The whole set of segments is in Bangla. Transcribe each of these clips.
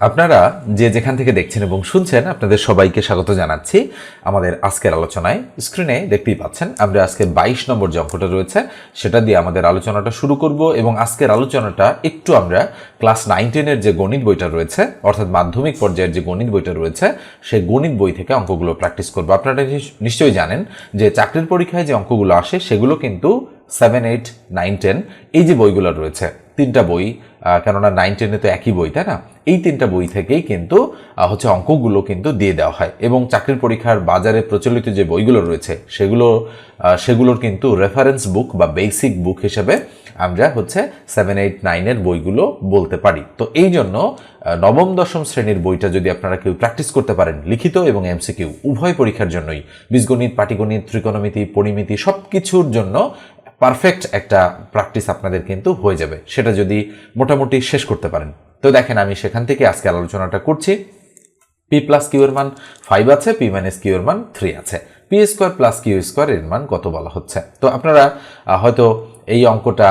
আপনারা যে যেখান থেকে দেখছেন এবং শুনছেন, আপনাদের সবাইকে স্বাগত জানাচ্ছি আমাদের আজকের আলোচনায়। স্ক্রিনে দেখতেই পাচ্ছেন, আমরা আজকের বাইশ নম্বর যে রয়েছে, সেটা দিয়ে আমাদের আলোচনাটা শুরু করব এবং আজকের আলোচনাটা একটু আমরা ক্লাস নাইন টেনের যে গণিত বইটা রয়েছে, অর্থাৎ মাধ্যমিক পর্যায়ের যে গণিত বইটা রয়েছে, সেই গণিত বই থেকে অঙ্কগুলো প্র্যাকটিস করব। আপনারা নিশ- নিশ্চয়ই জানেন যে চাকরির পরীক্ষায় যে অঙ্কগুলো আসে, সেগুলো কিন্তু সেভেন এইট নাইন টেন এই যে বইগুলো রয়েছে, তিনটা বই কেননা নাইন টেনে তো একই বই, তাই না? এই তিনটা বই থেকেই কিন্তু হচ্ছে অঙ্কগুলো কিন্তু দিয়ে দেওয়া হয় এবং চাকরির পরীক্ষার বাজারে প্রচলিত যে বইগুলো রয়েছে, সেগুলো সেগুলোর কিন্তু রেফারেন্স বুক বা বেসিক বুক হিসেবে আমরা হচ্ছে সেভেন এইট নাইনের বইগুলো বলতে পারি। তো এই জন্য নবম, দশম শ্রেণির বইটা যদি আপনারা কেউ প্র্যাকটিস করতে পারেন, লিখিত এবং এমসিকিউ উভয় পরীক্ষার জন্যই, বীজগণিত, পাটিগণিত, ত্রিকোণমিতি, পরিমিতি সব কিছুর জন্য পারফেক্ট একটা প্র্যাকটিস আপনাদের কিন্তু হয়ে যাবে। সেটা যদি মোটামুটি শেষ করতে পারেন। তো দেখেন, আমি সেখান থেকে আজকে আলোচনাটা করছি। পি প্লাস কিউ এর মান ফাইভ আছে পি মাইনাস কিউ এর মান থ্রি আছে। P square plus Q square এর মান কত বলা হচ্ছে? তো আপনারা হয়তো এই অঙ্কটা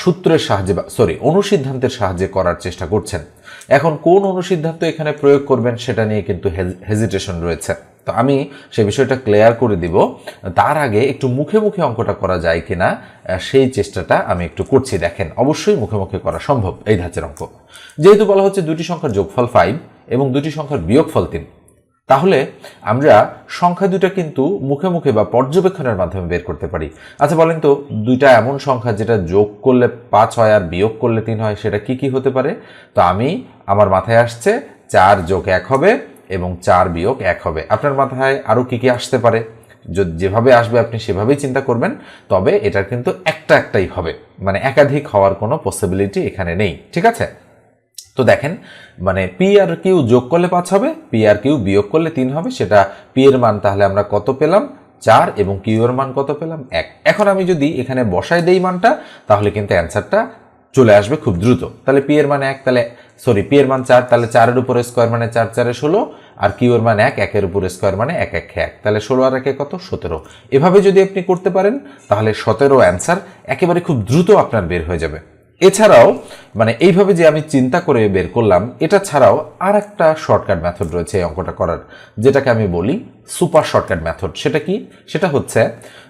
সূত্রের সাহায্যে সরি অনুসিদ্ধান্তের সাহায্যে করার চেষ্টা করছেন। এখন কোন অনুসিদ্ধান্ত এখানে প্রয়োগ করবেন সেটা নিয়ে কিন্তু হেজিটেশন রয়েছে। তো আমি সে বিষয়টা ক্লিয়ার করে দিব। তার আগে একটু মুখে মুখে অঙ্কটা করা যায় কিনা সেই চেষ্টাটা আমি একটু করছি। দেখেন, অবশ্যই মুখে মুখে করা সম্ভব এই ধাঁচের অঙ্ক। যেহেতু বলা হচ্ছে দুটি সংখ্যার যোগফল ফাইভ এবং দুটি সংখ্যার বিয়োগফল তিন। তাহলে আমরা সংখ্যা দুটা কিন্তু মুখে মুখে বা পর্যবেক্ষণের মাধ্যমে বের করতে পারি। আচ্ছা বলেন তো, দুইটা এমন সংখ্যা যেটা যোগ করলে পাঁচ হয় আর বিয়োগ করলে তিন হয়, সেটা কি কি হতে পারে? তো আমি, আমার মাথায় আসছে চার যোগ এক হবে এবং চার বিয়োগ এক হবে। আপনার মাথায় আরও কি কি আসতে পারে? যেভাবে আসবে আপনি সেভাবেই চিন্তা করবেন, তবে এটার কিন্তু একটা একটাই হবে। মানে একাধিক হওয়ার কোনো পসিবিলিটি এখানে নেই। ঠিক আছে? তো দেখেন মানে পি আর কিউ যোগ করলে পাঁচ হবে পি আর কিউ বিয়োগ করলে তিন হবে, সেটা পি এর মান তাহলে আমরা কত পেলাম? চার এবং কিউ এর মান কত পেলাম? এক। এখন আমি যদি এখানে বসাই দেই মানটা, তাহলে কিন্তু অ্যান্সারটা চলে আসবে খুব দ্রুত। তাহলে পি এর মান এক, তাহলে সরি পি এর মান চার, তাহলে চারের উপরে স্কোয়ার মানে চার, চারে ষোলো, আর কিউ এর মান এক, একের উপরে স্কোয়ার মানে এক এক এক। তাহলে ষোলো আর একে কত? সতেরো। এভাবে যদি আপনি করতে পারেন, তাহলে সতেরো অ্যান্সার একেবারে খুব দ্রুত আপনার বের হয়ে যাবে। এছাড়াও মানে এইভাবে যে আমি চিন্তা করে বের করলাম, এটা ছাড়াও আর একটা শর্টকাট মেথড রয়েছে এই অঙ্কটা করার, যেটাকে আমি বলি সুপার শর্টকাট মেথড সেটা কি? সেটা হচ্ছে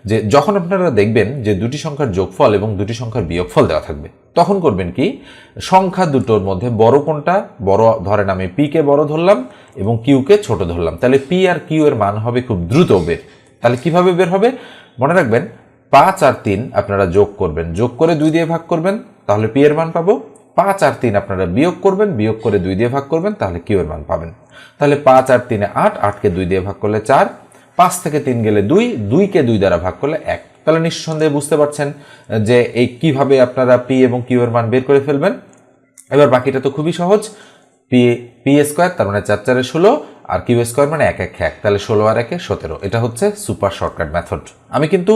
যে যখন আপনারা দেখবেন যে দুটি সংখ্যার যোগফল এবং দুটি সংখ্যার বিয়োগফল দেওয়া থাকবে, তখন করবেন কি? সংখ্যা দুটোর মধ্যে বড় কোনটা? বড়, ধরেন আমি পি কে বড় ধরলাম এবং কিউকে ছোট ধরলাম। তাহলে পি আর কিউ এর মান হবে খুব দ্রুত বের। তাহলে কীভাবে বের হবে? মনে রাখবেন, পাঁচ আর তিন আপনারা যোগ করবেন। যোগ করে দুই দিয়ে ভাগ করবেন। তাহলে পি এর মান পাবো পাঁচ আর তিন আপনারা বিয়োগ করবেন, বিয়োগ করে দুই দিয়ে ভাগ করবেন, তাহলে কিউ এর মান পাবেন। তাহলে পাঁচ আর তিনে আট, আটকে দুই দিয়ে ভাগ করলে চার, পাঁচ থেকে তিন গেলে দুই, দুইকে দুই দ্বারা ভাগ করলে এক। তাহলে নিঃসন্দেহে বুঝতে পারছেন যে এই কীভাবে আপনারা পি এবং কিউ এর মান বের করে ফেলবেন। এবার বাকিটা তো খুবই সহজ পি পি স্কোয়ার তার মানে চার চারে ষোলো, আর কিউ স্কোয়ার মানে এক এক এক। তাহলে ষোলো আর একে সতেরো। এটা হচ্ছে সুপার শর্টকাট মেথড আমি কিন্তু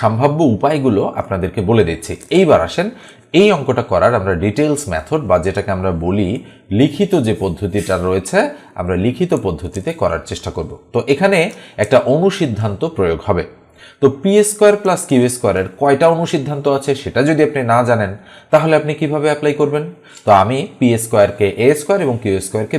সম্ভাব্য উপায়গুলো আপনাদেরকে বলে দিচ্ছি। এইবার আসেন এই অঙ্কটা করার আমরা ডিটেলস মেথড বা যেটাকে আমরা বলি লিখিত যে পদ্ধতিটা রয়েছে, আমরা লিখিত পদ্ধতিতে করার চেষ্টা করব। তো এখানে একটা অনুসিদ্ধান্ত প্রয়োগ হবে। তো পি স্কোয়ার প্লাস কিউ স্কোয়ারের কয়টা অনুসিদ্ধান্ত আছে সেটা যদি আপনি না জানেন, তাহলে আপনি কীভাবে অ্যাপ্লাই করবেন? তো আমি পি স্কোয়ারকে এ স্কোয়ার এবং কিউ স্কোয়ারকে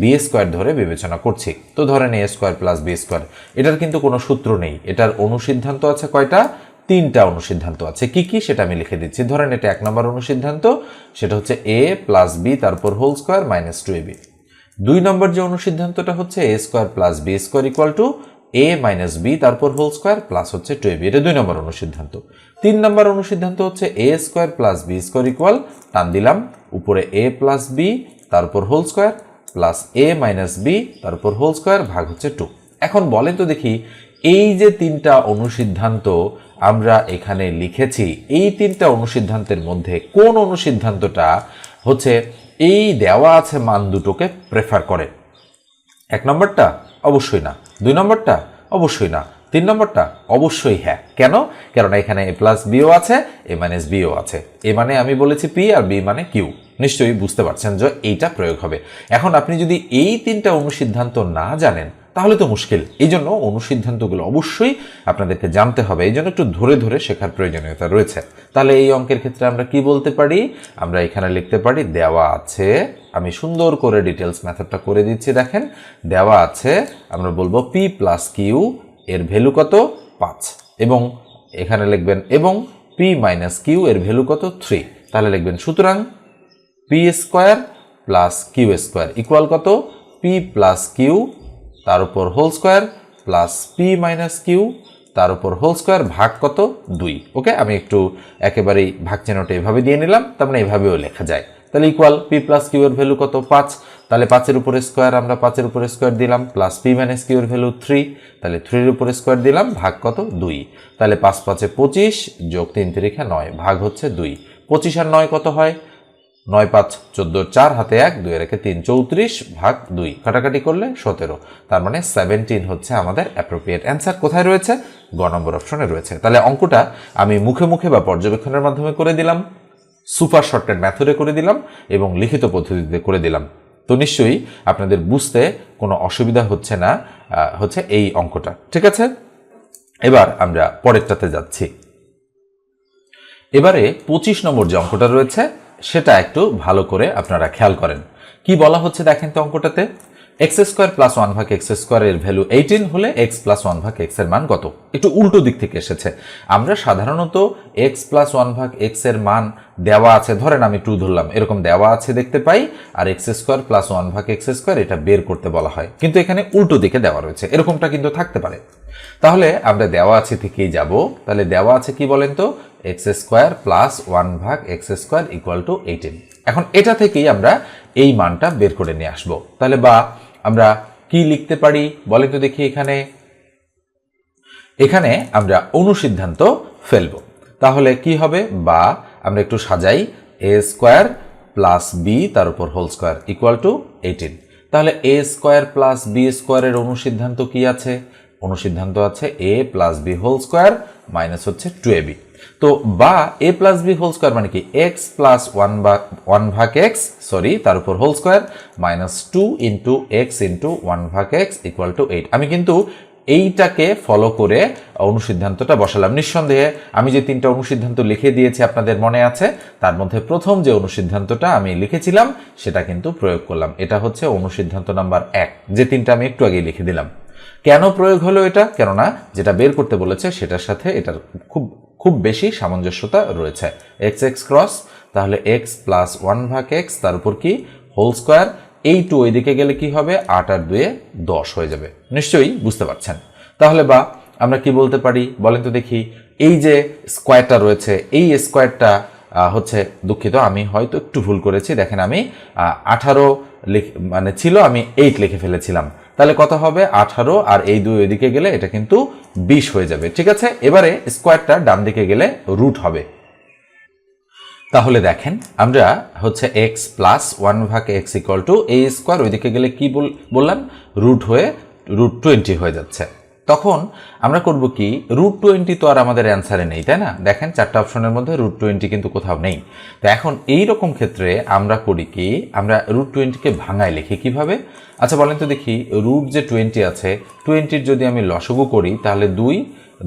বি স্কোয়ার ধরে বিবেচনা করছি। তো ধরেন A square plus B square এটার কিন্তু কোনো সূত্র নেই। এটার অনুসিদ্ধান্ত আছে কয়টা? তিনটা অনুসিদ্ধান্ত আছে। কি কি? সেটা আমি লিখে দিচ্ছি। ধরেন এটা এক নম্বর অনুসিদ্ধান্ত, সেটা হচ্ছে এ প্লাস বি তারপর whole square minus two A B দুই নম্বর যে অনুসিদ্ধান্তটা হচ্ছে A square plus B square equal to A minus B তারপর হোল স্কোয়ার প্লাস হচ্ছে টু এ বি এটা দুই নম্বর অনুসিদ্ধান্ত। তিন নম্বর অনুসিদ্ধান্ত হচ্ছে A square plus B square equal টান দিলাম, উপরে এ প্লাস বি তারপর whole square plus A minus B তারপর হোল স্কোয়ার ভাগ হচ্ছে টু এখন বলেন তো দেখি এই যে তিনটা অনুসিদ্ধান্ত আমরা এখানে লিখেছি, এই তিনটা অনুসিদ্ধান্তের মধ্যে কোন অনুসিদ্ধান্তটা হচ্ছে এই দেওয়া আছে মান দুটোকে প্রেফার করে। এক নম্বরটা অবশ্যই না, দুই নম্বরটা অবশ্যই না, তিন নম্বরটা অবশ্যই হ্যাঁ। কেন? কেননা এখানে এ প্লাস বিও আছে এ মাইনাস বিও আছে। এ মানে আমি বলেছি পি আর বি মানে কিউ নিশ্চয়ই বুঝতে পারছেন যে এইটা প্রয়োগ হবে। এখন আপনি যদি এই তিনটা অনুসিদ্ধান্ত না জানেন তাহলে তো মুশকিল। এই জন্য অনুসিদ্ধান্তগুলো অবশ্যই আপনাদেরকে জানতে হবে। এই জন্য একটু ধরে ধরে শেখার প্রয়োজনীয়তা রয়েছে। তাহলে এই অঙ্কের ক্ষেত্রে আমরা কি বলতে পারি? আমরা এখানে লিখতে পারি, দেওয়া আছে, আমি সুন্দর করে ডিটেলস মেথডটা করে দিচ্ছি, দেখেন। দেওয়া আছে, আমরা বলব পি প্লাস কিউ এর ভ্যালু কত? পাঁচ। এবং এখানে লিখবেন, এবং পি মাইনাস কিউ এর ভ্যালু কত? থ্রি তাহলে লিখবেন, সুতরাং P square plus Q square equal কত? পি প্লাস কিউ তার উপর whole square plus P minus Q তার উপর হোল স্কোয়ার ভাগ কত? দুই। ওকে আমি একটু একেবারেই ভাগ চিহ্নটা এভাবে দিয়ে নিলাম, তার মানে এভাবেও লেখা যায়। তাহলে ইকুয়াল পি প্লাস কিউ এর ভ্যালু কত? পাঁচ। তাহলে পাঁচের উপরে স্কোয়ার আমরা পাঁচের উপরে স্কোয়ার দিলাম প্লাস পি মাইনাস কিউর ভ্যালু থ্রি তাহলে থ্রির উপরে স্কোয়ার দিলাম, ভাগ কত? দুই। তাহলে পাঁচ পাঁচে পঁচিশ যোগ তিন তিরিখা নয়, ভাগ হচ্ছে দুই। পঁচিশ আর নয় কত হয়? নয় পাঁচ চোদ্দ চার হাতে এক, দুই রেখে তিন, চৌত্রিশ ভাগ দুই। কাটাকাটি করলে সতেরো। তার মানে সেভেন্টিন হচ্ছে আমাদের অ্যাপ্রোপ্রিয়েট অ্যান্সার কোথায় রয়েছে? গ নম্বর অপশনে রয়েছে। তাহলে অঙ্কটা আমি মুখে মুখে বা পর্যবেক্ষণের মাধ্যমে করে দিলাম সুপার শর্টকাট মেথডে করে দিলাম এবং লিখিত পদ্ধতিতে করে দিলাম। তো নিশ্চয়ই আপনাদের বুঝতে কোনো অসুবিধা হচ্ছে না হচ্ছে এই অঙ্কটা। ঠিক আছে? এবার আমরা পরেরটাতে যাচ্ছি। এবারে পঁচিশ নম্বর যে অঙ্কটা রয়েছে সেটা একটু ভালো করে আপনারা খেয়াল করেন। কি বলা হচ্ছে দেখেন তো অঙ্কটাতে? এক্স স্কোয়ার প্লাস ওয়ান ভাগ এক্স স্কোয়ারের ভ্যালু এইটিন হলে এক্স প্লাস ওয়ান ভাগ এক্সের মান কত? একটু উল্টো দিক থেকে এসেছে। আমরা সাধারণত এক্স প্লাস ওয়ান ভাগ এক্সের মান দেওয়া আছে, ধরেন আমি টু ধরলাম, এরকম দেওয়া আছে দেখতে পাই, আর এক্স স্কোয়ার প্লাস ওয়ান ভাগ এক্স স্কোয়ার এটা বের করতে বলা হয়। কিন্তু এখানে উল্টো দিকে দেওয়া রয়েছে, এরকমটা কিন্তু থাকতে পারে। তাহলে আমরা দেওয়া আছে থেকেই যাব। তাহলে দেওয়া আছে কি বলেন তো? এক্স স্কোয়ার প্লাস ওয়ান ভাগ X square equal to eighteen এখন এটা থেকেই আমরা এই মানটা বের করে নিয়ে আসব। তাহলে বা আমরা কি লিখতে পারি? বলেন তো দেখি এখানে। এখানে আমরা অনুসিদ্ধান্ত ফেলব। তাহলে কি হবে? বা আমরা একটু সাজাই। এ স্কোয়ার প্লাস বি তার উপর whole square equal to eighteen তাহলে এ স্কোয়ার প্লাস বি স্কোয়ারের অনুসিদ্ধান্ত কি আছে? অনুসিদ্ধান্ত আছে A plus B whole square minus হচ্ছে টু এ বি তো বা A plus B whole square মানে কি? এক্স প্লাস ওয়ান বা ওয়ান ভাগ এক্স সরি তার উপর whole square minus two into X into one ভাগ এক্স ইকুয়াল টু এইট আমি কিন্তু এইটাকে ফলো করে অনুসিদ্ধান্তটা বসালাম। নিঃসন্দেহে আমি যে তিনটা অনুসিদ্ধান্ত লিখে দিয়েছি আপনাদের মনে আছে, তার মধ্যে প্রথম যে অনুসিদ্ধান্তটা আমি লিখেছিলাম, সেটা কিন্তু প্রয়োগ করলাম। এটা হচ্ছে অনুসিদ্ধান্ত নাম্বার এক। যে তিনটা আমি একটু আগে লিখে দিলাম। কেন প্রয়োগ হলো এটা? কেননা যেটা বের করতে বলেছে, সেটার সাথে এটার খুব খুব বেশি সামঞ্জস্যতা রয়েছে। এক্স এক্স ক্রস তাহলে এক্স প্লাস ওয়ান ভাগ এক্স তার উপর কি? হোল স্কোয়ার এই টু ওইদিকে গেলে কি হবে? আট আর দুয়ে দশ হয়ে যাবে। নিশ্চয়ই বুঝতে পারছেন। তাহলে বা, আমরা কি বলতে পারি? বলেন তো দেখি। এই যে স্কোয়ারটা রয়েছে, এই স্কোয়ারটা হচ্ছে দুঃখিত, আমি হয়তো একটু ভুল করেছি। দেখেন আমি আঠারো মানে ছিল, আমি এইট লিখে ফেলেছিলাম। তাহলে কত হবে? আঠারো। আর এই দুই ওইদিকে গেলে এটা কিন্তু বিশ হয়ে যাবে, ঠিক আছে? এবারে স্কোয়ারটা ডান দিকে গেলে রুট হবে। তাহলে দেখেন, আমরা হচ্ছে এক্স প্লাস ওয়ান ভাগ এক্স ইকুয়াল টু এই স্কোয়ার ওইদিকে গেলে কি বল- বললাম? রুট হয়ে, রুট টোয়েন্টি হয়ে যাচ্ছে। তখন আমরা করব কি? রুট টোয়েন্টি তো আর আমাদের অ্যান্সারে নেই, তাই না? দেখেন চারটা অপশনের মধ্যে রুট টোয়েন্টি কিন্তু কোথাও নেই। তো এখন এই রকম ক্ষেত্রে আমরা করি কি? আমরা রুট টোয়েন্টিকে ভাঙায় লিখি কীভাবে? আচ্ছা বলেন তো দেখি রুট যে টোয়েন্টি আছে টোয়েন্টির যদি আমি লসগু করি, তাহলে দুই,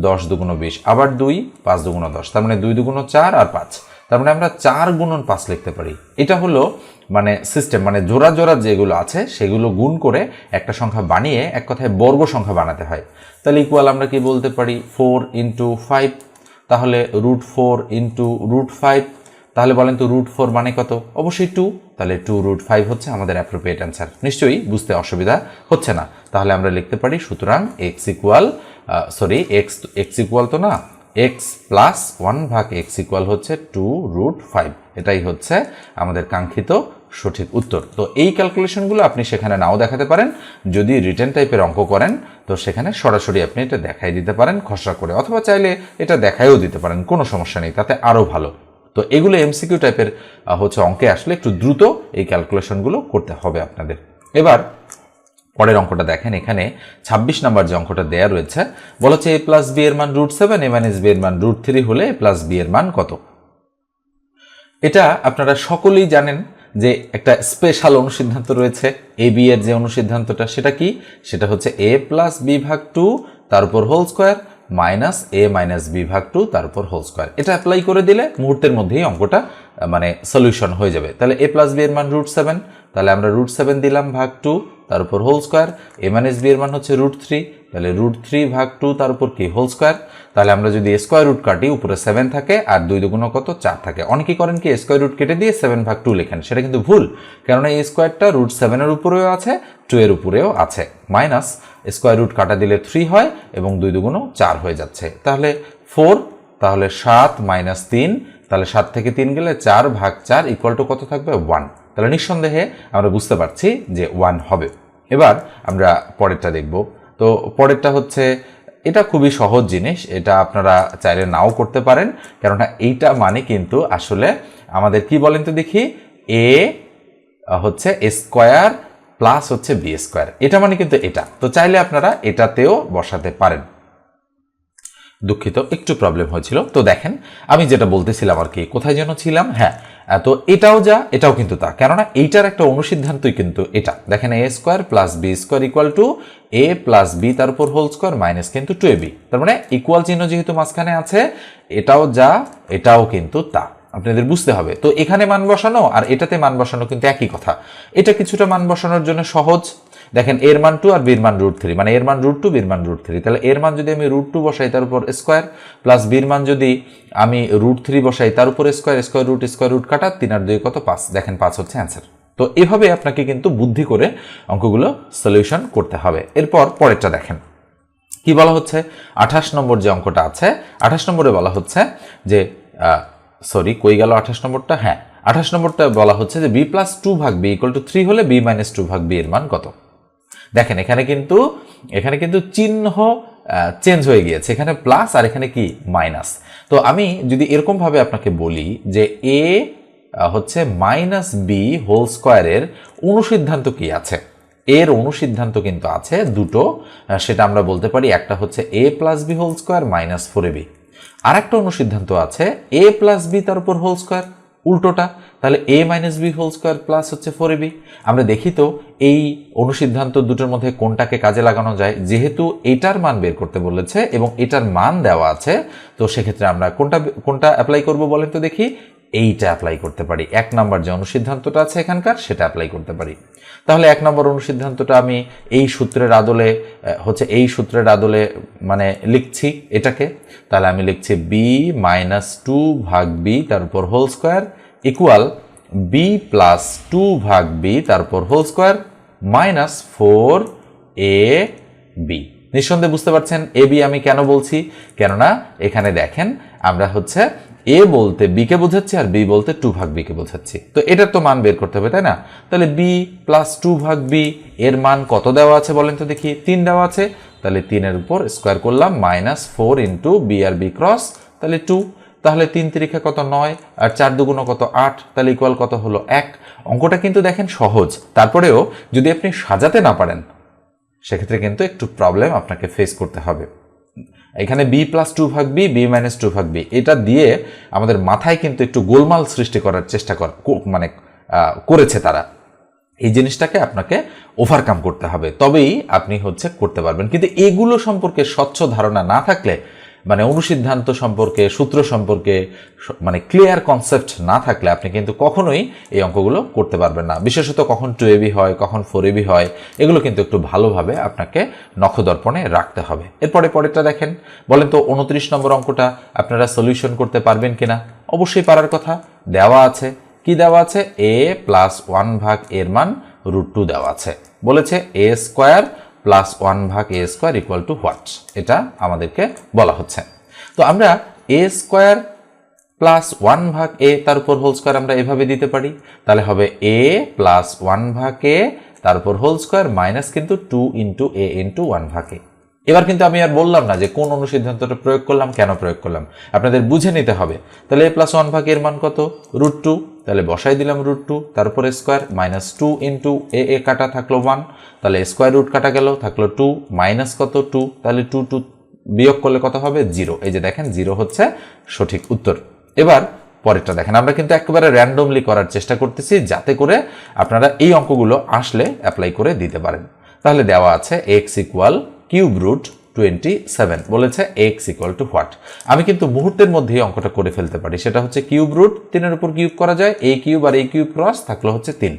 দশ দুগুণ বিশ, আবার দুই, পাঁচ দুগুণ দশ, তার মানে দুই দুগুণ চার আর পাঁচ। তার মানে আমরা চার গুণন পাঁচ লিখতে পারি। এটা হলো মানে সিস্টেম মানে জোড়া জোড়া যেগুলো আছে, সেগুলো গুণ করে একটা সংখ্যা বানিয়ে এক কথায় বর্গ সংখ্যা বানাতে হয়। তাহলে ইকুয়াল আমরা কি বলতে পারি? ফোর ইন্টু ফাইভ তাহলে root four into root five তাহলে বলেন তো রুট ফোর মানে কত? অবশ্যই টু তাহলে টু রুট ফাইভ হচ্ছে আমাদের অ্যাপ্রোপ্রিয়েট অ্যান্সার নিশ্চয়ই বুঝতে অসুবিধা হচ্ছে না। তাহলে আমরা লিখতে পারি, সুতরাং X equal sorry X X equal তো না এক্স প্লাস ওয়ান ভাগ এক্স ইকুয়াল হচ্ছে টু রুট ফাইভ এটাই হচ্ছে আমাদের কাঙ্ক্ষিত সঠিক উত্তর। তো এই ক্যালকুলেশনগুলো আপনি সেখানে নাও দেখাতে পারেন। যদি রিটার্ন টাইপের অঙ্ক করেন, তো সেখানে সরাসরি আপনি এটা দেখাই দিতে পারেন, খসড়া করে, অথবা চাইলে এটা দেখাইও দিতে পারেন, কোনো সমস্যা নেই, তাতে আরও ভালো। তো এগুলো এমসিকিউ টাইপের হচ্ছে অঙ্কে আসলে একটু দ্রুত এই ক্যালকুলেশনগুলো করতে হবে আপনাদের। এবার পরের অঙ্কটা দেখেন, এখানে ২৬ নাম্বার যে অঙ্কটা দেয়া রয়েছে, বলা হচ্ছে এ প্লাস বি এর মান root seven A minus B এর মান রুট থ্রি হলে এ প্লাস বি এর মান কত? এটা আপনারা সকলেই জানেন যে একটা স্পেশাল অনুসিদ্ধান্ত রয়েছে, এ, বি এর যে অনুসিদ্ধান্তটা সেটা কি? সেটা হচ্ছে এ প্লাস বি ভাগ টু তার উপর whole square minus A minus B ভাগ টু তার উপর হোল স্কোয়ার এটা অ্যাপ্লাই করে দিলে মুহূর্তের মধ্যেই অঙ্কটা মানে সলিউশন হয়ে যাবে। তাহলে এ প্লাস বি এর মান রুট সেভেন তাহলে আমরা রুট সেভেন দিলাম ভাগ টু তার উপর whole square A minus B এর মান হচ্ছে রুট থ্রি তাহলে রুট থ্রি ভাগ টু তার উপর কি? হোল স্কোয়ার তাহলে আমরা যদি স্কোয়ার রুট কাটি, উপরে সেভেন থাকে আর দুই দুগুণ কত? চার থাকে। অনেকেই করেন কি স্কোয়ার রুট কেটে দিয়ে সেভেন ভাগ টু লেখেন। সেটা কিন্তু ভুল, কেননা এই স্কোয়ারটা রুট সেভেনের উপরেও আছে টু এর উপরেও আছে। মাইনাস স্কোয়ার রুট কাটা দিলে থ্রি হয় এবং দুই দুগুণ চার হয়ে যাচ্ছে। তাহলে ফোর তাহলে সাত মাইনাস তিন, তাহলে সাত থেকে তিন গেলে চার ভাগ চার ইকুয়াল টু কত থাকবে? ওয়ান তাহলে নিঃসন্দেহে আমরা বুঝতে পারছি যে ওয়ান হবে। এবার আমরা পরেরটা দেখব। তো পরেরটা হচ্ছে, এটা খুবই সহজ জিনিস, এটা আপনারা চাইলে নাও করতে পারেন, কেননা এইটা মানে কিন্তু আসলে আমাদের কি বলেন তো দেখি? এ হচ্ছে স্কোয়ার প্লাস হচ্ছে বি স্কোয়ার এটা মানে কিন্তু এটা। তো চাইলে আপনারা এটাতেও বসাতে পারেন। দুঃখিত, একটু প্রবলেম হয়েছিল। তো দেখেন, আমি যেটা বলতেছিলাম আর কি, কোথায় যেন ছিলাম? হ্যাঁ তো এটাও যা, এটাও কিন্তু তা। কেননা এইটার একটা অনুসিদ্ধান্তই কিন্তু এটা। দেখেন A square plus B square equal to A plus B তার উপর হোল স্কোয়ার মাইনাস কিন্তু টু এ বি তার মানে ইকুয়াল চিহ্ন যেহেতু মাঝখানে আছে, এটাও যা, এটাও কিন্তু তা। আপনাদের বুঝতে হবে। তো এখানে মান বসানো আর এটাতে মান বসানো কিন্তু একই কথা। এটা কিছুটা মান বসানোর জন্য সহজ। দেখেন এর মান টু আর বির মান রুট থ্রি মানে এর মান রুট টু বির মান রুট থ্রি তাহলে এর মান যদি আমি রুট টু বসাই, তার উপর স্কোয়ার প্লাস বির মান যদি আমি রুট থ্রি বসাই, তার উপর square square root square root কাটা, তিন আর দুই কত? পাঁচ। দেখেন পাঁচ হচ্ছে অ্যান্সার তো এভাবে আপনাকে কিন্তু বুদ্ধি করে অঙ্কগুলো সলিউশন করতে হবে। এরপর পরেরটা দেখেন। কি বলা হচ্ছে? আঠাশ নম্বর যে অঙ্কটা আছে, আঠাশ নম্বরে বলা হচ্ছে যে সরি কই গেল আঠাশ নম্বরটা? হ্যাঁ আঠাশ নম্বরটা বলা হচ্ছে যে বি প্লাস টু ভাগ বি ইকুয়াল টু থ্রি হলে বি মাইনাস টু ভাগ বি এর মান কত? দেখেন, এখানে কিন্তু এখানে কিন্তু চিহ্ন চেঞ্জ হয়ে গিয়েছে। এখানে প্লাস আর এখানে কি? মাইনাস তো আমি যদি এরকমভাবে আপনাকে বলি যে এ হচ্ছে মাইনাস বি হোল স্কোয়ারের অনুসিদ্ধান্ত কি আছে? এর অনুসিদ্ধান্ত কিন্তু আছে দুটো সেটা আমরা বলতে পারি। একটা হচ্ছে A plus B whole square minus four A B আর একটা অনুসিদ্ধান্ত আছে এ প্লাস বি তার উপর হোল স্কোয়ার উল্টোটা, তাহলে A minus B whole square plus হচ্ছে ফোর বি আমরা দেখি তো, এই অনুসিদ্ধান্ত দুটোর মধ্যে কোনটাকে কাজে লাগানো যায়, যেহেতু এটার মান বের করতে বলেছে এবং এটার মান দেওয়া আছে, তো সেক্ষেত্রে আমরা কোনটা কোনটা অ্যাপ্লাই করব বলেন তো দেখি? এইটা অ্যাপ্লাই করতে পারি। এক নম্বর যে অনুসিদ্ধান্তটা আছে এখানকার, সেটা অ্যাপ্লাই করতে পারি। তাহলে এক নম্বর অনুসিদ্ধান্তটা আমি এই সূত্রের আদলে হচ্ছে এই সূত্রের আদলে মানে লিখছি এটাকে। তাহলে আমি লিখছি বি মাইনাস টু ভাগ বি তার উপর whole square equal B plus two ভাগ বি তারপর whole square minus four A B নিঃসন্দেহে বুঝতে পারছেন এ বি আমি কেন বলছি? কেননা, এখানে দেখেন, আমরা হচ্ছে এ বলতে বি কে বোঝাচ্ছি আর বি বলতে টু ভাগ বি কে বোঝাচ্ছি। তো এটার তো মান বের করতে হবে, তাই না? তাহলে বি প্লাস টু ভাগ বি এর মান কত দেওয়া আছে বলেন তো দেখি? তিন দেওয়া আছে। তাহলে তিনের উপর স্কোয়ার করলাম মাইনাস ফোর ইন্টু বি আর বি ক্রস তাহলে টু তাহলে তিন তিরিখে কত নয় আর চার দুগুণ কত আট, তাহলে ইকুয়াল কত হলো এক। অঙ্কটা কিন্তু দেখেন সহজ। তারপরেও যদি আপনি সাজাতে না পারেন, সেক্ষেত্রে কিন্তু একটু প্রবলেম আপনাকে ফেস করতে হবে। এখানে বি প্লাস টু ভাগ বি বি মাইনাস টু ভাগ বি এটা দিয়ে আমাদের মাথায় কিন্তু একটু গোলমাল সৃষ্টি করার চেষ্টা কর মানে করেছে তারা। এই জিনিসটাকে আপনাকে ওভারকাম করতে হবে। তবেই আপনি হচ্ছে করতে পারবেন। কিন্তু এগুলো সম্পর্কে স্বচ্ছ ধারণা না থাকলে মানে অনুসিদ্ধান্ত সম্পর্কে, সূত্র সম্পর্কে মানে ক্লিয়ার কনসেপ্ট না থাকলে আপনি কিন্তু কখনোই এই অঙ্কগুলো করতে পারবেন না। বিশেষত কখন টু এবি হয়, কখন ফোর এবি হয়, এগুলো কিন্তু একটু ভালোভাবে আপনাকে নখদর্পণে রাখতে হবে। এরপরে পরেরটা দেখেন। বলেন তো, উনত্রিশ নম্বর অঙ্কটা আপনারা সলিউশন করতে পারবেন কিনা? অবশ্যই পারার কথা। দেওয়া আছে। কি দেওয়া আছে? এ প্লাস ওয়ান ভাগ এর মান রুট টু দেওয়া আছে। বলেছে এ স্কোয়ার প্লাস ওয়ান ভাগ A square equal to what এটা আমাদেরকে বলা হচ্ছে। তো আমরা এ স্কোয়ার প্লাস ওয়ান ভাগ এ তার উপর হোল স্কোয়ার আমরা এভাবে দিতে পারি। তাহলে হবে এ প্লাস ওয়ান ভাগ এ তারপর হোল স্কোয়ার মাইনাস কিন্তু two into A into one ভাগ এ এবার কিন্তু আমি আর বললাম না যে কোন অনুসিদ্ধান্তটা প্রয়োগ করলাম, কেন প্রয়োগ করলাম। আপনাদের বুঝে নিতে হবে। তাহলে এ প্লাস ওয়ান ভাগ এর মান কত? রুট টু তাহলে বসাই দিলাম রুট টু তারপরে square minus two into A A কাটা থাকল ওয়ান তাহলে স্কোয়ার রুট কাটা গেল, থাকল টু মাইনাস কত টু তাহলে টু টু বিয়োগ করলে কত হবে? জিরো এই যে দেখেন জিরো হচ্ছে সঠিক উত্তর। এবার পরেরটা দেখেন, আমরা কিন্তু একেবারে র্যান্ডমলি করার চেষ্টা করতেছি যাতে করে আপনারা এই অঙ্কগুলো আসলে অ্যাপ্লাই করে দিতে পারেন। তাহলে দেওয়া আছে X equal cube root twenty seven বলেছে এক্স ইকুয়াল টু হোয়াট আমি কিন্তু মুহূর্তের মধ্যেই অঙ্কটা করে ফেলতে পারি। সেটা হচ্ছে কিউব রুট তিনের উপর কিউব করা যায় এই কিউব আর এই কিউব ক্রস থাকল হচ্ছে তিন।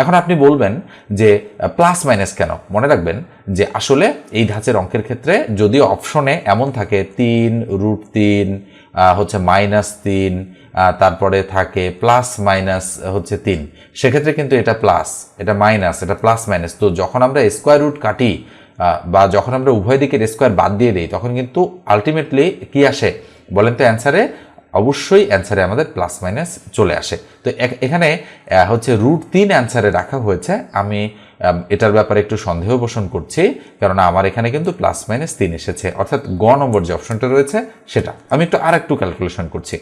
এখন আপনি বলবেন যে প্লাস মাইনাস কেন? মনে রাখবেন যে আসলে এই ধাঁচের অঙ্কের ক্ষেত্রে যদি অপশনে এমন থাকে, তিন রুট তিন হচ্ছে মাইনাস তিন তারপরে থাকে প্লাস মাইনাস হচ্ছে তিন। সেক্ষেত্রে কিন্তু এটা প্লাস এটা মাইনাস এটা প্লাস মাইনাস তো যখন আমরা স্কোয়ার রুট কাটি বা যখন আমরা উভয় দিকের স্কোয়ার বাদ দিয়ে দিই, তখন কিন্তু আলটিমেটলি কি আসে? বলেন তো অ্যান্সারে অবশ্যই অ্যান্সারে আমাদের প্লাস মাইনাস চলে আসে। তো এখ- এখানে হচ্ছে রুট তিন অ্যান্সারে রাখা হয়েছে। আমি এটার ব্যাপারে একটু সন্দেহ পোষণ করছি, কেননা আমার এখানে কিন্তু প্লাস মাইনাস তিন এসেছে। অর্থাৎ গ নম্বর যে অপশনটা রয়েছে, সেটা। আমি একটু আর একটু ক্যালকুলেশন করছি।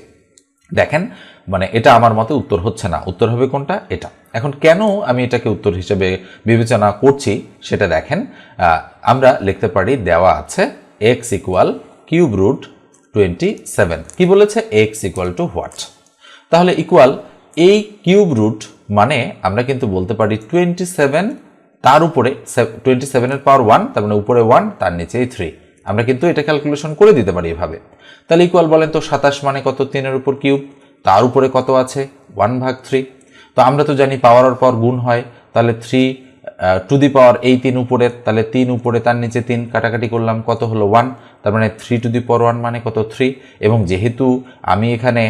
দেখেন মানে এটা আমার মতে উত্তর হচ্ছে না। উত্তর হবে কোনটা? এটা। এখন কেন আমি এটাকে উত্তর হিসেবে বিবেচনা করছি সেটা দেখেন আমরা লিখতে পারি দেওয়া আছে X equal cube root twenty seven কি বলেছে? এক্স ইকুয়াল টু হোয়াট তাহলে ইকুয়াল এই কিউব রুট মানে আমরা কিন্তু বলতে পারি টোয়েন্টি সেভেন তার উপরে টোয়েন্টি সেভেনের পাওয়ার ওয়ান তার মানে উপরে ওয়ান তার নিচেই থ্রি আমরা কিন্তু এটা ক্যালকুলেশন করে দিতে পারি এভাবে। তাহলে ইকুয়াল বলেন তো সাতাশ মানে কত? তিনের উপর কিউব তার উপরে কত আছে? ওয়ান ভাগ থ্রি তো আমরা তো জানি পাওয়ারের পর গুণ হয়। তাহলে থ্রি টু দি পাওয়ার এই তিন উপরের তাহলে তিন উপরে, তার নিচে তিন। কাটাকাটি করলাম, কত হলো ওয়ান তার মানে three to the power one মানে কত? থ্রি এবং যেহেতু আমি এখানে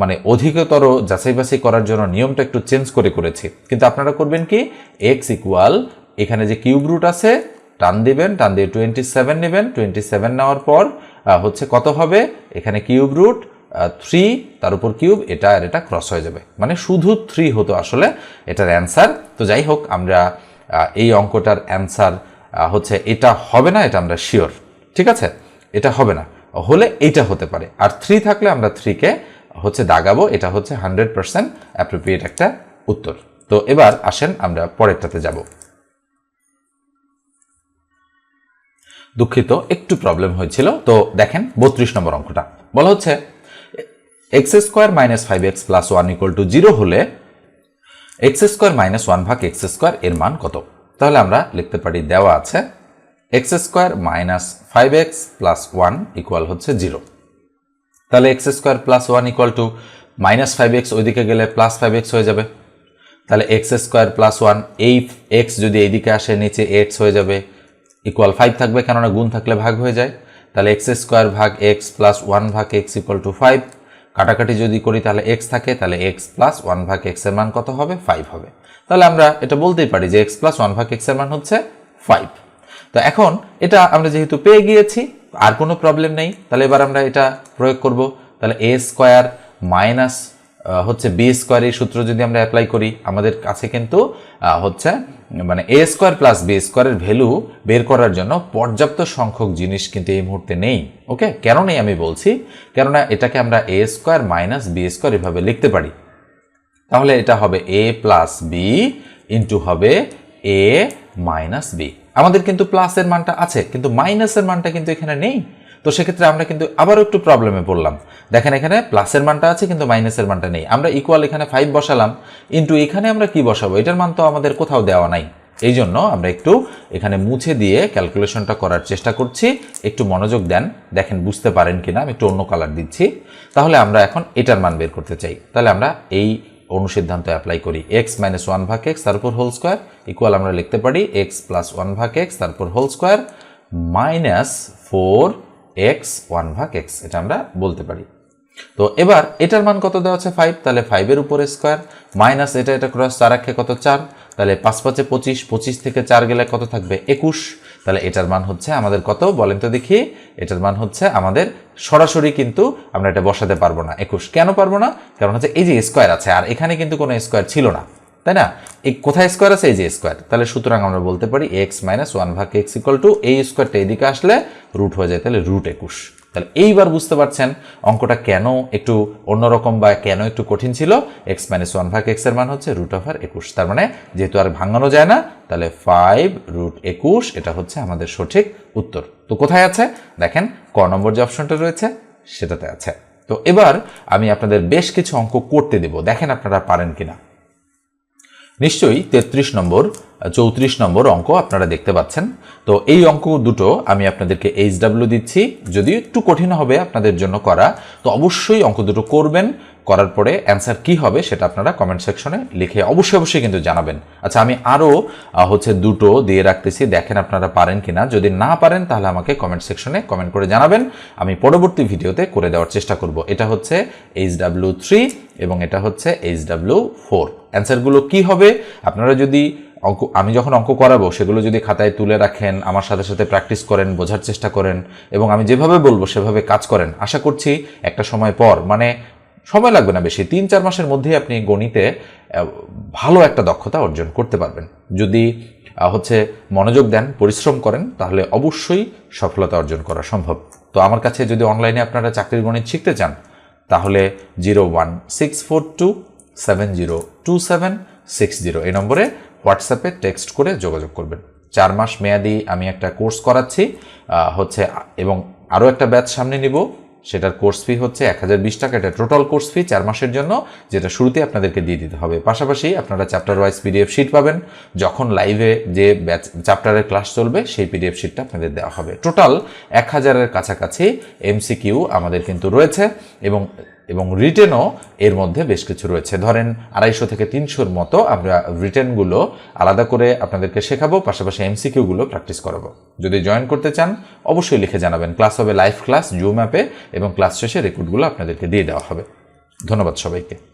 মানে অধিকতর যাচাই বাছাই করার জন্য নিয়মটা একটু চেঞ্জ করে করেছি। কিন্তু আপনারা করবেন কি? এক্স ইকুয়াল এখানে যে কিউব রুট আছে টান দিবেন, টান দিয়ে টোয়েন্টি সেভেন নেবেন টোয়েন্টি সেভেন নেওয়ার পর হচ্ছে কত হবে? এখানে কিউব রুট থ্রি তার উপর কিউব এটা আর এটা ক্রস হয়ে যাবে। মানে শুধু থ্রি হতো আসলে এটার অ্যান্সার তো যাই হোক, আমরা এই অঙ্কটার অ্যান্সার হচ্ছে এটা হবে না, এটা আমরা শিওর ঠিক আছে? এটা হবে না। হলে এইটা হতে পারে। আর থ্রি থাকলে আমরা থ্রিকে হচ্ছে দাগাবো, এটা হচ্ছে হান্ড্রেড পার্সেন্ট অ্যাপ্রোপ্রিয়েট একটা উত্তর। তো এবার আসেন, আমরা পরেরটাতে যাব। দুঃখিত, একটু প্রবলেম হয়েছিল। তো দেখেন, বত্রিশ নম্বর অঙ্কটা। বলা হচ্ছে X square minus five X plus one equal to zero হলে এক্স স্কোয়ার মাইনাস ওয়ান ভাগ এক্স স্কোয়ার এর মান কত? তাহলে আমরা লিখতে পারি, দেওয়া আছে X square minus five X plus one equal হচ্ছে জিরো তাহলে X square plus one equal to minus five X ওইদিকে গেলে প্লাস ফাইভ এক্স হয়ে যাবে। তাহলে এক্স স্কোয়ার প্লাস ওয়ান এই এক্স যদি এইদিকে আসে, নিচে এক্স হয়ে যাবে। ইকুয়াল ফাইভ থাকবে, কেননা গুণ থাকলে ভাগ হয়ে যায়। তাহলে এক্স স্কোয়ার ভাগ এক্স প্লাস ওয়ান ভাগ এক্স ইকুয়াল টু ফাইভ কাটাকাটি যদি করি, তাহলে এক্স থাকে, তাহলে এক্স প্লাস ওয়ান ভাগ এক্সের মান কত হবে? ফাইভ হবে। তাহলে আমরা এটা বলতেই পারি যে এক্স প্লাস ওয়ান ভাগ এক্সের মান হচ্ছে ফাইভ তো এখন এটা আমরা যেহেতু পেয়ে গিয়েছি, আর কোনো প্রবলেম নেই। তাহলে এবার আমরা এটা প্রয়োগ করব। তাহলে এ স্কোয়ার মাইনাস হচ্ছে বি স্কোয়ার এই সূত্র যদি আমরা অ্যাপ্লাই করি, আমাদের কাছে কিন্তু হচ্ছে মানে এ স্কোয়ার প্লাস বি স্কোয়ারের ভ্যালু বের করার জন্য পর্যাপ্ত সংখ্যক জিনিস কিন্তু এই মুহূর্তে নেই। ওকে কেন নেই আমি বলছি? কেননা এটাকে আমরা A square minus B square এভাবে লিখতে পারি। তাহলে এটা হবে এ প্লাস বি ইন্টু হবে এ মাইনাস বি আমাদের কিন্তু প্লাসের মানটা আছে, কিন্তু মাইনাসের মানটা কিন্তু এখানে নেই। তো সেক্ষেত্রে আমরা কিন্তু আবারও একটু প্রবলেমে পড়লাম। দেখেন এখানে প্লাসের মানটা আছে, কিন্তু মাইনাসের মানটা নেই। আমরা ইকুয়াল এখানে ফাইভ বসালাম ইন্টু এখানে আমরা কি বসাবো? এটার মান তো আমাদের কোথাও দেওয়া নাই। এই জন্য আমরা একটু এখানে মুছে দিয়ে ক্যালকুলেশনটা করার চেষ্টা করছি। একটু মনোযোগ দেন। দেখেন বুঝতে পারেন কিনা, আমি একটু অন্য কালার দিচ্ছি। তাহলে আমরা এখন এটার মান বের করতে চাই। তাহলে আমরা এই অনুসিদ্ধান্ত অ্যাপ্লাই করি। এক্স মাইনাস ওয়ান ভাগ এক্স তারপর হোল স্কোয়ার ইকুয়াল আমরা লিখতে পারি এক্স প্লাস ওয়ান ভাগ এক্স তারপর whole square minus four X one ভাগ এক্স এটা আমরা বলতে পারি। তো এবার এটার মান কত দেওয়া আছে ফাইভ তাহলে ফাইভের উপরে স্কোয়ার মাইনাস এটা এটা ক্রস চার একে কত চার? তাহলে পাঁচ পাঁচে পঁচিশ পঁচিশ থেকে চার গেলে কত থাকবে? একুশ। তাহলে এটার মান হচ্ছে আমাদের কত? বলেন তো দেখি, এটার মান হচ্ছে আমাদের সরাসরি কিন্তু আমরা এটা বসাতে পারব না। একুশ কেন পারব না? কারণ হচ্ছে এই যে স্কোয়ার আছে, আর এখানে কিন্তু কোনো স্কোয়ার ছিল না। তাই না? এই কোথায় স্কোয়ার আছে? এই যে স্কোয়ার তাহলে সুতরাং আমরা বলতে পারি এক্স মাইনাস ওয়ান ভাগ এক্স ইকুয়াল টু এই স্কোয়ারটা এদিকে আসলে রুট হয়ে যায়, তাহলে রুট একুশ। তাহলে এইবার বুঝতে পারছেন অঙ্কটা কেন একটু অন্যরকম বা কেন একটু কঠিন ছিল? এক্স মাইনাস ওয়ান ভাগ এক্সের মান হচ্ছে রুট আর একুশ। তার মানে যেহেতু আর ভাঙানো যায় না, তাহলে ফাইভ রুট একুশ, এটা হচ্ছে আমাদের সঠিক উত্তর। তো কোথায় আছে? দেখেন, ক নম্বর যে অপশনটা রয়েছে, সেটাতে আছে। তো এবার আমি আপনাদের বেশ কিছু অঙ্ক করতে দেব। দেখেন আপনারা পারেন কিনা। নিশ্চয়ই তেত্রিশ নম্বর, চৌত্রিশ নম্বর অঙ্ক আপনারা দেখতে পাচ্ছেন। তো এই অঙ্ক দুটো আমি আপনাদেরকে এইচ ডাব্লিউ দিচ্ছি। যদি একটু কঠিন হবে আপনাদের জন্য করা, তো অবশ্যই অঙ্ক দুটো করবেন। করার পরে অ্যান্সার কি হবে সেটা আপনারা কমেন্ট সেকশনে লিখে অবশ্যই অবশ্যই কিন্তু জানাবেন। আচ্ছা আমি আরও হচ্ছে দুটো দিয়ে রাখতেছি। দেখেন আপনারা পারেন কিনা। যদি না পারেন, তাহলে আমাকে কমেন্ট সেকশনে কমেন্ট করে জানাবেন। আমি পরবর্তী ভিডিওতে করে দেওয়ার চেষ্টা করব। এটা হচ্ছে এইচ ডাব্লিউ থ্রি এবং এটা হচ্ছে এইচ ডাব্লিউ ফোর অ্যান্সারগুলো কী হবে? আপনারা যদি অঙ্ক, আমি যখন অঙ্ক করাবো, সেগুলো যদি খাতায় তুলে রাখেন, আমার সাথে সাথে প্র্যাকটিস করেন, বোঝার চেষ্টা করেন, এবং আমি যেভাবে বলব সেভাবে কাজ করেন, আশা করছি একটা সময় পর মানে সময় লাগবে না বেশি। তিন, চার মাসের মধ্যেই আপনি গণিতে ভালো একটা দক্ষতা অর্জন করতে পারবেন। যদি হচ্ছে মনোযোগ দেন, পরিশ্রম করেন, তাহলে অবশ্যই সফলতা অর্জন করা সম্ভব। তো আমার কাছে যদি অনলাইনে আপনারা চাকরির গণিত শিখতে চান, তাহলে zero one six four two seven zero two seven six zero এই নম্বরে হোয়াটসঅ্যাপে টেক্সট করে যোগাযোগ করবেন। চার মাস মেয়াদি আমি একটা কোর্স করাচ্ছি হচ্ছে, এবং আরও একটা ব্যাচ সামনে নিব। সেটার কোর্স ফি হচ্ছে এক হাজার বিশ টাকা। এটা টোটাল কোর্স ফি চার মাসের জন্য, যেটা শুরুতে আপনাদেরকে দিয়ে দিতে হবে। পাশাপাশি আপনারা চ্যাপ্টার ওয়াইজ পিডিএফ শিট পাবেন। যখন লাইভে যে ব্যাচ চ্যাপ্টারের ক্লাস চলবে, সেই পিডিএফ শিটটা আপনাদের দেওয়া হবে। টোটাল এক হাজারের কাছাকাছি এমসিকিউ আমাদের কিন্তু রয়েছে এবং এবং রিটেনও এর মধ্যে বেশ কিছু রয়েছে। ধরেন, আড়াইশো থেকে তিনশোর মতো আমরা রিটেনগুলো আলাদা করে আপনাদেরকে শেখাবো, পাশাপাশি এমসিকিউগুলো প্র্যাকটিস করাবো। যদি জয়েন করতে চান, অবশ্যই লিখে জানাবেন। ক্লাস হবে লাইভ ক্লাস জুম অ্যাপে এবং ক্লাস শেষে রেকর্ডগুলো আপনাদেরকে দিয়ে দেওয়া হবে। ধন্যবাদ সবাইকে।